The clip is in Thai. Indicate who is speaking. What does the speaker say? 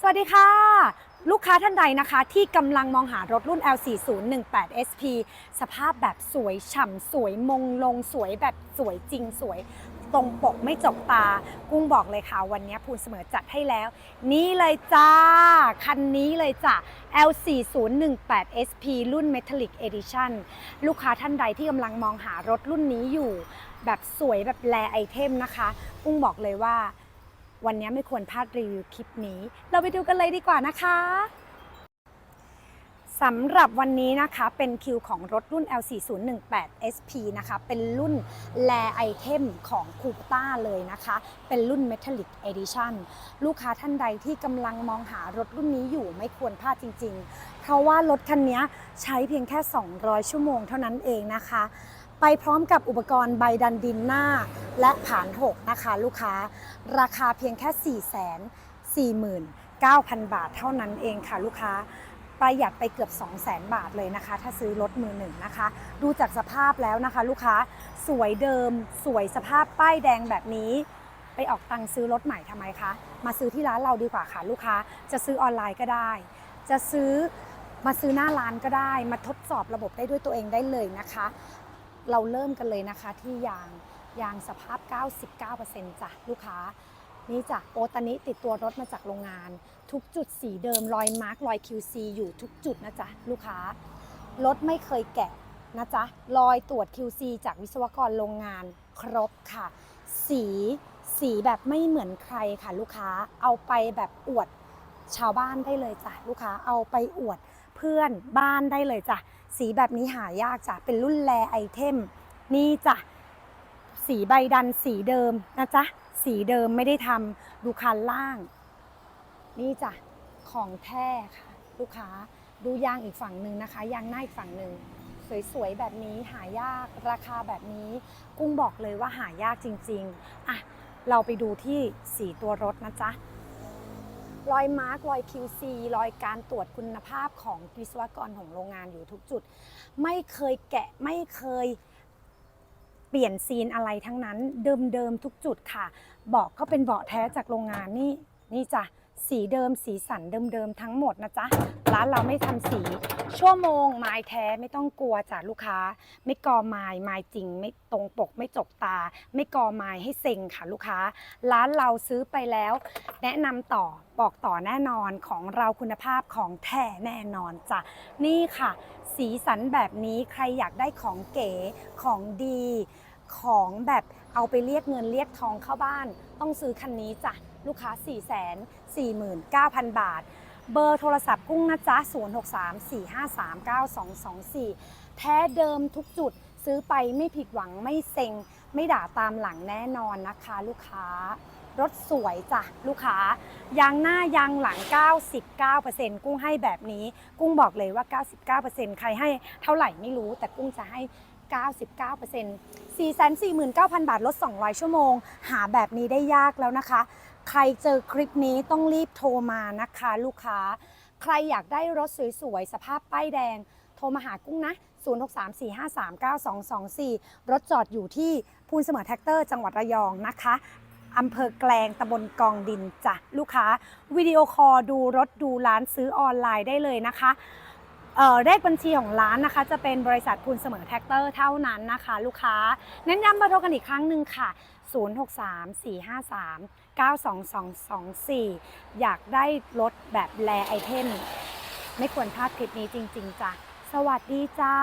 Speaker 1: สวัสดีค่ะ ลูกค้าท่านใดนะคะที่กำลังมองหารถรุ่น L4018 SP สภาพแบบสวยฉ่ำสวยมงลงสวยแบบสวยจริงสวยตรงปกไม่จกตา กุ้งบอกเลยค่ะ วันนี้ภูนเสมอจัดให้แล้ว นี่เลยจ้า คันนี้เลยจ้ะ L4018 SP รุ่น Metallic Edition ลูกค้าท่านใดที่กำลังมองหารถรุ่นนี้อยู่ แบบสวยแบบแลไอเทมนะคะ กุ้งบอกเลยว่า วันนี้ไม่ควรพลาดรีวิวคลิปนี้ เราไปดูกันเลยดีกว่านะคะสำหรับวันนี้นะคะเป็นคิวของรถรุ่น L4018 SP นะคะ เป็นรุ่นแลไอเทมของคูปต้าเลยนะคะ เป็นรุ่น Metallic Edition ลูกค้าท่านใดที่กำลังมองหารถรุ่นนี้อยู่ไม่ควรพลาดจริงๆ เพราะว่ารถคันนี้ใช้เพียงแค่ 200 ชั่วโมงเท่านั้นเองนะคะ ไปพร้อมกับอุปกรณ์ใบดันดินหน้า และผานหกนะคะลูกค้า ราคาเพียงแค่ 4 4 9 0 0 0 บาทเท่านั้นเองค่ะลูกค้าประหยัดไปเกือบ 2 0 0 0 0 0บาทเลยนะคะ ถ้าซื้อรถมือหนึ่งนะคะ ดูจากสภาพแล้วนะคะ ลูกค้าสวยเดิม สวยสภาพป้ายแดงแบบนี้ ไปออกตังค์ซื้อรถใหม่ทำไมคะ มาซื้อที่ร้านเราดีกว่าค่ะ ลูกค้าจะซื้อออนไลน์ก็ได้ จะซื้อมาซื้อหน้าร้านก็ได้ มาทดสอบระบบได้ด้วยตัวเองได้เลยนะคะ เราเริ่มกันเลยนะคะที่ยาง ยางสภาพ 99%จ้ะลูกค้า นี่จ้ะโอตานิติดตัวรถมาจากโรงงาน ทุกจุดสีเดิมรอยมาร์กรอย QC อยู่ทุกจุดนะจ๊ะลูกค้ารถไม่เคยแกะนะจ๊ะรอยตรวจ QC จากวิศวกรโรงงานครบค่ะ สีสีแบบไม่เหมือนใครค่ะ ลูกค้าเอาไปแบบอวดชาวบ้านได้เลยจ้ะลูกค้าเอาไปอวดเพื่อนบ้านได้เลยจ้ะสีแบบนี้หายากจ้ะเป็นรุ่นแลไอเทม นี่จ้ะ สีใบดันสีเดิมนะจ๊ะ สีเดิมไม่ได้ทำดูคันล่าง นี่จ้ะ ของแท้ค่ะ ลูกค้าดูยางอีกฝั่งหนึ่งนะคะ ยางหน้าอีกฝั่งหนึ่งสวยๆแบบนี้หายากราคาแบบนี้ กุ้งบอกเลยว่าหายากจริงๆอะเราไปดูที่สีตัวรถนะจ๊ะรอยมาร์กรอย QC รอยการตรวจคุณภาพของวิศวกรของโรงงานอยู่ทุกจุด ไม่เคยแกะไม่เคย เปลี่ยนซีนอะไรทั้งนั้นเดิมๆทุกจุดค่ะ เบาะก็เป็นเบาะแท้จากโรงงานนี่นี่จ้ะสีเดิมสีสันเดิมๆทั้งหมดนะจ๊ะร้านเราไม่ทำสี ชั่วโมงไม้แท้ไม่ต้องกลัวจ้ะลูกค้า ไม่กอไม้ไม้จริง ไม่ตรงปกไม่จกตา ไม่กอไม้ให้เซ็งค่ะลูกค้า ร้านเราซื้อไปแล้ว แนะนำต่อบอกต่อแน่นอนของเราคุณภาพของแท้แน่นอนจ้ะนี่ค่ะ สีสันแบบนี้ใครอยากได้ของเก๋ของดีของแบบเอาไปเรียกเงินเรียกทองเข้าบ้าน ต้องซื้อคันนี้จ้ะลูกค้า 4 4 9 0 0 0 บาท เบอร์โทรศัพท์กุ้งนะจ๊ะ 0634539224 แท้เดิมทุกจุดซื้อไปไม่ผิดหวังไม่เซ็ง ไม่ด่าตามหลังแน่นอนนะคะ ลูกค้ารถสวยจ้ะลูกค้ายางหน้ายางหลัง 99%กุ้งให้แบบนี้ กุ้งบอกเลยว่า 99%ใครให้เท่าไหร่ไม่รู้แต่กุ้งจะให้ 99% 449,000 บาทลด 200 ชั่วโมง หาแบบนี้ได้ยากแล้วนะคะ ใครเจอคลิปนี้ต้องรีบโทรมานะคะ ลูกค้า ใครอยากได้รถสวยๆ สภาพป้ายแดง โทรมาหากุ้งนะ 0634539224 รถจอดอยู่ที่พูนเสมอแท็กเตอร์จังหวัดระยองนะคะอำเภอแกลงตำบลกองดินจ้ะลูกค้า วิดีโอคอลดูรถดูร้านซื้อออนไลน์ได้เลยนะคะ เลขบัญชีของร้านนะคะ จะเป็นบริษัทพูนเสมอแท็กเตอร์เท่านั้นนะคะ ลูกค้าเน้นย้ำเบอร์โทรกันอีกครั้งหนึ่งค่ะ 0634539224อยากได้รถแบบแลไอเทมไม่ควรพลาดคลิปนี้จริง ๆจ้ะสวัสดีจ้า